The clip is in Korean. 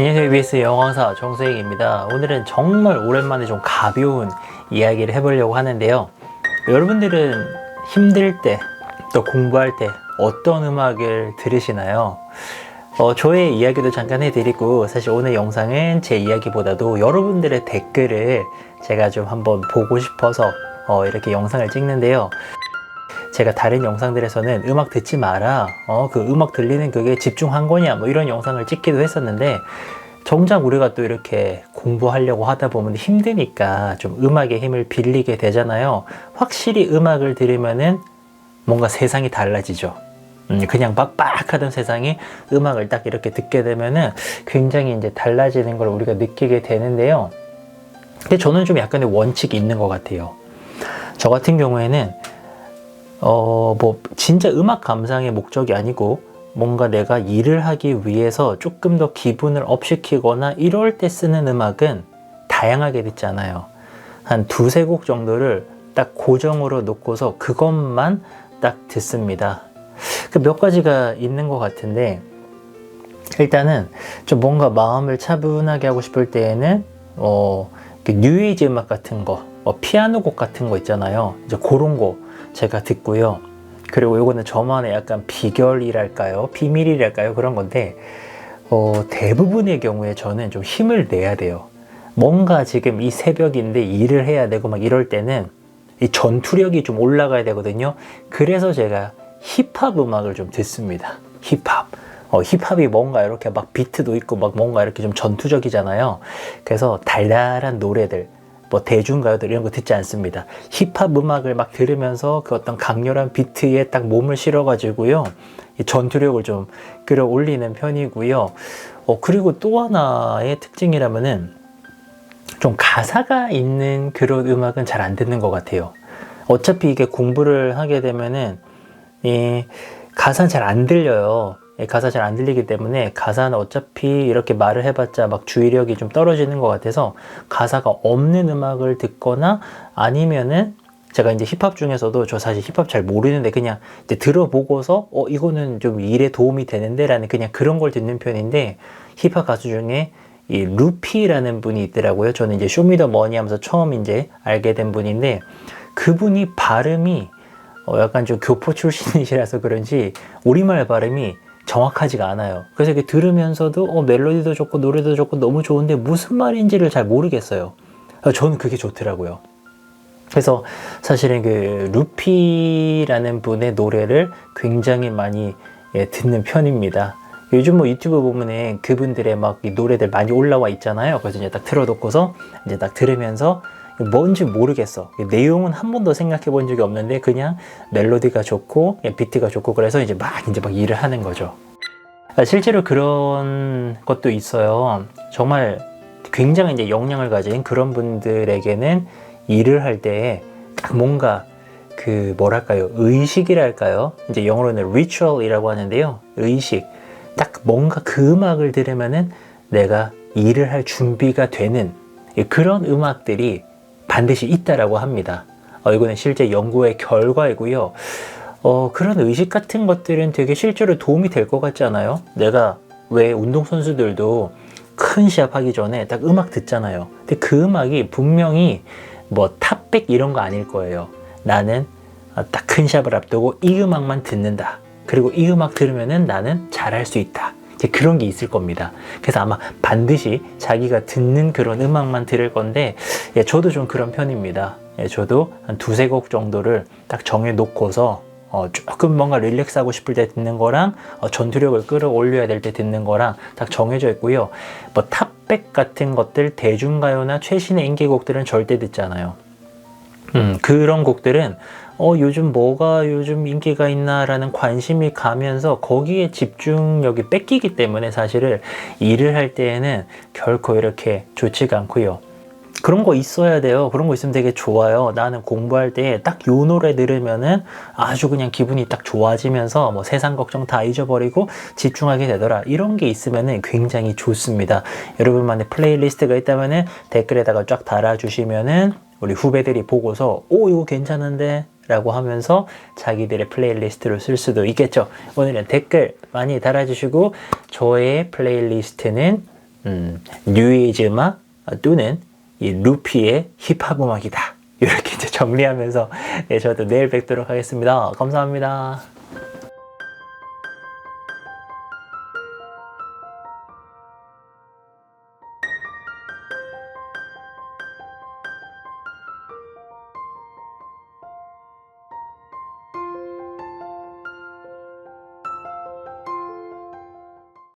안녕하세요. EBS 영화사 정수익입니다. 오늘은 정말 오랜만에 좀 가벼운 이야기를 해보려고 하는데요. 여러분들은 힘들 때, 또 공부할 때 어떤 음악을 들으시나요? 어, 저의 이야기도 잠깐 해드리고, 사실 오늘 영상은 제 이야기보다도 여러분들의 댓글을 제가 좀 한번 보고 싶어서 어, 이렇게 영상을 찍는데요. 제가 다른 영상들에서는 음악 듣지 마라. 어, 그 음악 들리는 그게 집중한 거냐. 뭐 이런 영상을 찍기도 했었는데, 정작 우리가 또 이렇게 공부하려고 하다 보면 힘드니까 좀 음악의 힘을 빌리게 되잖아요. 확실히 음악을 들으면은 뭔가 세상이 달라지죠. 음, 그냥 빡빡하던 세상이 음악을 딱 이렇게 듣게 되면은 굉장히 이제 달라지는 걸 우리가 느끼게 되는데요. 근데 저는 좀 약간의 원칙이 있는 것 같아요. 저 같은 경우에는 어, 뭐, 진짜 음악 감상의 목적이 아니고, 뭔가 내가 일을 하기 위해서 조금 더 기분을 업시키거나 이럴 때 쓰는 음악은 다양하게 듣잖아요. 한 두세 곡 정도를 딱 고정으로 놓고서 그것만 딱 듣습니다. 그 몇 가지가 있는 것 같은데, 일단은 좀 뭔가 마음을 차분하게 하고 싶을 때에는, 어, 뉴에이지 음악 같은 거, 어, 피아노 곡 같은 거 있잖아요. 이제 그런 거 제가 듣고요. 그리고 요거는 저만의 약간 비결이랄까요? 비밀이랄까요? 그런 건데, 어, 대부분의 경우에 저는 좀 힘을 내야 돼요. 뭔가 지금 이 새벽인데 일을 해야 되고 막 이럴 때는 이 전투력이 좀 올라가야 되거든요. 그래서 제가 힙합 음악을 좀 듣습니다. 힙합. 어, 힙합이 뭔가 이렇게 막 비트도 있고 막 뭔가 이렇게 좀 전투적이잖아요. 그래서 달달한 노래들, 뭐 대중가요들 이런 거 듣지 않습니다. 힙합 음악을 막 들으면서 그 어떤 강렬한 비트에 딱 몸을 실어가지고요. 이 전투력을 좀 끌어올리는 편이고요. 어, 그리고 또 하나의 특징이라면은 좀 가사가 있는 그런 음악은 잘 안 듣는 것 같아요. 어차피 이게 공부를 하게 되면은 이 가사는 잘 안 들려요. 예, 가사 잘 안 들리기 때문에 가사는 어차피 이렇게 말을 해봤자 막 주의력이 좀 떨어지는 것 같아서 가사가 없는 음악을 듣거나 아니면은 제가 이제 힙합 중에서도 저 사실 힙합 잘 모르는데 그냥 이제 들어보고서 어 이거는 좀 일에 도움이 되는데라는 그냥 그런 걸 듣는 편인데 힙합 가수 중에 이 루피라는 분이 있더라고요. 저는 이제 쇼미더머니 하면서 처음 이제 알게 된 분인데 그분이 발음이 어 약간 좀 교포 출신이시라서 그런지 우리말 발음이 정확하지가 않아요. 그래서 이렇게 들으면서도 어, 멜로디도 좋고 노래도 좋고 너무 좋은데 무슨 말인지를 잘 모르겠어요. 저는 그게 좋더라고요. 그래서 사실은 그 루피라는 분의 노래를 굉장히 많이 예, 듣는 편입니다. 요즘 뭐 유튜브 보면은 그분들의 막 노래들 많이 올라와 있잖아요. 그래서 이제 딱 틀어놓고서 이제 딱 들으면서 뭔지 모르겠어. 내용은 한 번도 생각해 본 적이 없는데 그냥 멜로디가 좋고 예, 비트가 좋고 그래서 이제 막 이제 막 일을 하는 거죠. 아, 실제로 그런 것도 있어요. 정말 굉장히 이제 역량을 가진 그런 분들에게는 일을 할 때 딱 뭔가 그 뭐랄까요 의식이랄까요 이제 영어로는 ritual이라고 하는데요 의식 딱 뭔가 그 음악을 들으면은 내가 일을 할 준비가 되는 그런 음악들이 반드시 있다라고 합니다. 어, 이거는 실제 연구의 결과이고요. 어, 그런 의식 같은 것들은 되게 실제로 도움이 될 것 같지 않아요? 내가 왜 운동선수들도 큰 시합하기 전에 딱 음악 듣잖아요. 근데 그 음악이 분명히 뭐 탑백 이런 거 아닐 거예요. 나는 딱 큰 시합을 앞두고 이 음악만 듣는다. 그리고 이 음악 들으면은 나는 잘할 수 있다. 이제 그런 게 있을 겁니다. 그래서 아마 반드시 자기가 듣는 그런 음악만 들을 건데, 예, 저도 좀 그런 편입니다. 예, 저도 한 두세 곡 정도를 딱 정해 놓고서 어, 조금 뭔가 릴렉스하고 싶을 때 듣는 거랑 어, 전투력을 끌어올려야 될 때 듣는 거랑 딱 정해져 있고요. 뭐 탑백 같은 것들 대중가요나 최신의 인기곡들은 절대 듣지 않아요. 음, 그런 곡들은 어, 요즘 뭐가 요즘 인기가 있나라는 관심이 가면서 거기에 집중력이 뺏기기 때문에 사실은 일을 할 때에는 결코 이렇게 좋지가 않고요. 그런 거 있어야 돼요. 그런 거 있으면 되게 좋아요. 나는 공부할 때 딱 요 노래 들으면은 아주 그냥 기분이 딱 좋아지면서 뭐 세상 걱정 다 잊어버리고 집중하게 되더라. 이런 게 있으면은 굉장히 좋습니다. 여러분만의 플레이리스트가 있다면은 댓글에다가 쫙 달아주시면은 우리 후배들이 보고서 오 이거 괜찮은데 라고 하면서 자기들의 플레이리스트로 쓸 수도 있겠죠. 오늘은 댓글 많이 달아주시고 저의 플레이리스트는 음, 뉴에이지 음악 또는 이 루피의 힙합 음악이다. 이렇게 이제 정리하면서 네, 저도 내일 뵙도록 하겠습니다. 감사합니다.